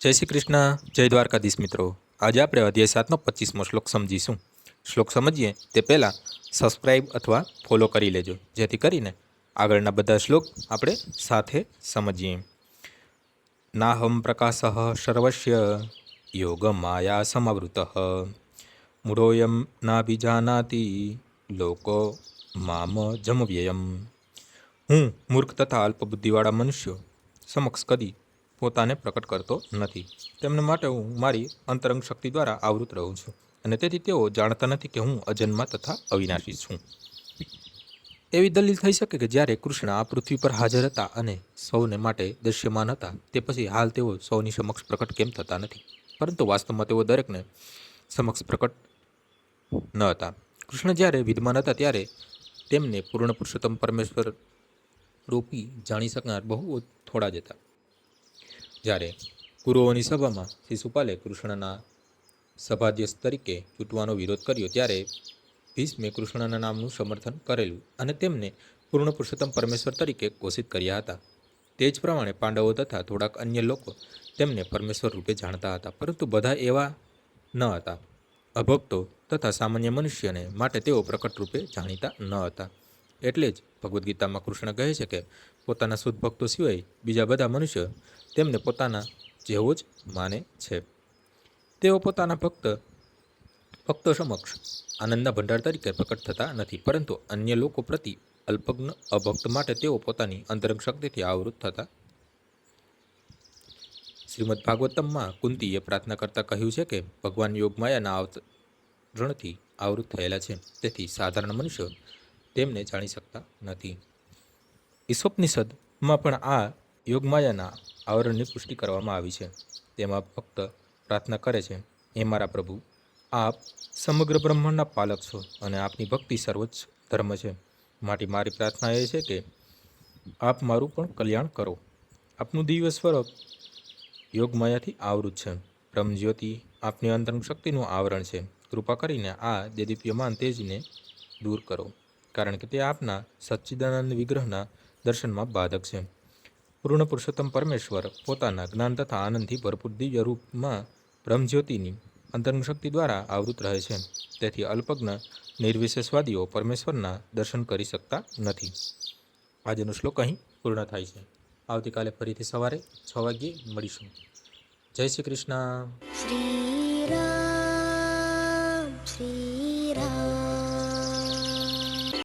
જય શ્રી કૃષ્ણ, જય દ્વારકાધીશ મિત્રો. આજે આપણે અધ્યાય સાતનો પચીસમો શ્લોક સમજીશું. શ્લોક સમજીએ તે પહેલાં સબસ્ક્રાઈબ અથવા ફોલો કરી લેજો. જેથી કરીને આગળના બધા શ્લોક આપણે સાથે સમજીએ. નાહમ પ્રકાશ સર્વસ્ય યોગ માયા સમવૃત મૂળોયમ નાભિજાનાતિ લોકો મામ જમવ્યયમ. હું મૂર્ખ તથા અલ્પબુદ્ધિવાળા મનુષ્યો સમક્ષ કદી પોતાને પ્રકટ કરતો નથી. તેમને માટે હું મારી અંતરંગ શક્તિ દ્વારા આવૃત રહું છું અને તેથી તેઓ જાણતા નથી કે હું અજન્મા તથા અવિનાશી છું. એવી દલીલ થઈ શકે કે જ્યારે કૃષ્ણ આ પૃથ્વી પર હાજર હતા અને સૌને માટે દૃશ્યમાન હતા, તે પછી હાલ તેઓ સૌની સમક્ષ પ્રકટ કેમ થતા નથી? પરંતુ વાસ્તવમાં તેઓ દરેકને સમક્ષ પ્રકટ ન હતા. કૃષ્ણ જ્યારે વિદ્યમાન હતા ત્યારે તેમને પૂર્ણ પુરુષોત્તમ પરમેશ્વર રૂપી જાણી શકનાર બહુ થોડા જ હતા. જ્યારે ગુરુઓની સભામાં શિશુપાલે કૃષ્ણના સભાધ્યક્ષ તરીકે ચૂંટવાનો વિરોધ કર્યો, ત્યારે ભીષ્મે કૃષ્ણના નામનું સમર્થન કરેલું અને તેમને પૂર્ણ પુરુષોત્તમ પરમેશ્વર તરીકે ઘોષિત કર્યા હતા. તે જ પ્રમાણે પાંડવો તથા થોડાક અન્ય લોકો તેમને પરમેશ્વર રૂપે જાણતા હતા, પરંતુ બધા એવા ન હતા. અભક્તો તથા સામાન્ય મનુષ્યને માટે તેઓ પ્રકટ રૂપે જાણીતા ન હતા. એટલે જ ભગવદ્ ગીતામાં કૃષ્ણ કહે છે કે પોતાના શુદ્ધ ભક્તો સિવાય બીજા બધા મનુષ્ય તેમને પોતાના જેવો જ માને છે. તેઓ પોતાના ભક્ત, ભક્તો સમક્ષ આનંદના ભંડાર તરીકે પ્રકટ થતા નથી, પરંતુ અન્ય લોકો પ્રતિ અલ્પજ્ઞ, અભક્ત માટે તેઓ પોતાની અંતરંગ શક્તિથી આવૃત થતા. શ્રીમદ ભાગવતમમાં કુંતીએ પ્રાર્થના કરતાં કહ્યું છે કે ભગવાન યોગમાયાના આવરણથી આવૃત થયેલા છે. તેથી સાધારણ મનુષ્યો તેમને જાણી શકતા નથી. ઈસોપનિષદમાં પણ આ યોગમાયાના આવરણની પુષ્ટિ કરવામાં આવી છે. તેમાં ફક્ત પ્રાર્થના કરે છે, હે મારા પ્રભુ, આપ સમગ્ર બ્રહ્માંડના પાલક છો અને આપની ભક્તિ સર્વોચ્ચ ધર્મ છે. માટે મારી પ્રાર્થના એ છે કે આપ મારું પણ કલ્યાણ કરો. આપનું દિવ્ય સ્વરૂપ યોગમાયાથી આવૃત છે. બ્રહ્મજ્યોતિ આપની અંતરંગ શક્તિનું આવરણ છે. કૃપા કરીને આ દેદીપ્યમાન તેજને દૂર કરો. કારણ કે તે આપના સચ્ચિદાનંદ વિગ્રહના દર્શનમાં બાધક છે. પૂર્ણ પુરુષોત્તમ પરમેશ્વર પોતાના જ્ઞાન તથા આનંદથી ભરપૂર દિવ્ય રૂપમાં બ્રહ્મજ્યોતિની અંતર્મ શક્તિ દ્વારા આવૃત રહે છે. તેથી અલ્પજ્ઞ, નિર્વિશેષવાદીઓ પરમેશ્વરના દર્શન કરી શકતા નથી. આજનો શ્લોક અહીં પૂર્ણ થાય છે. આવતીકાલે ફરીથી સવારે છ વાગ્યે મળીશું. જય શ્રી કૃષ્ણ. શ્રી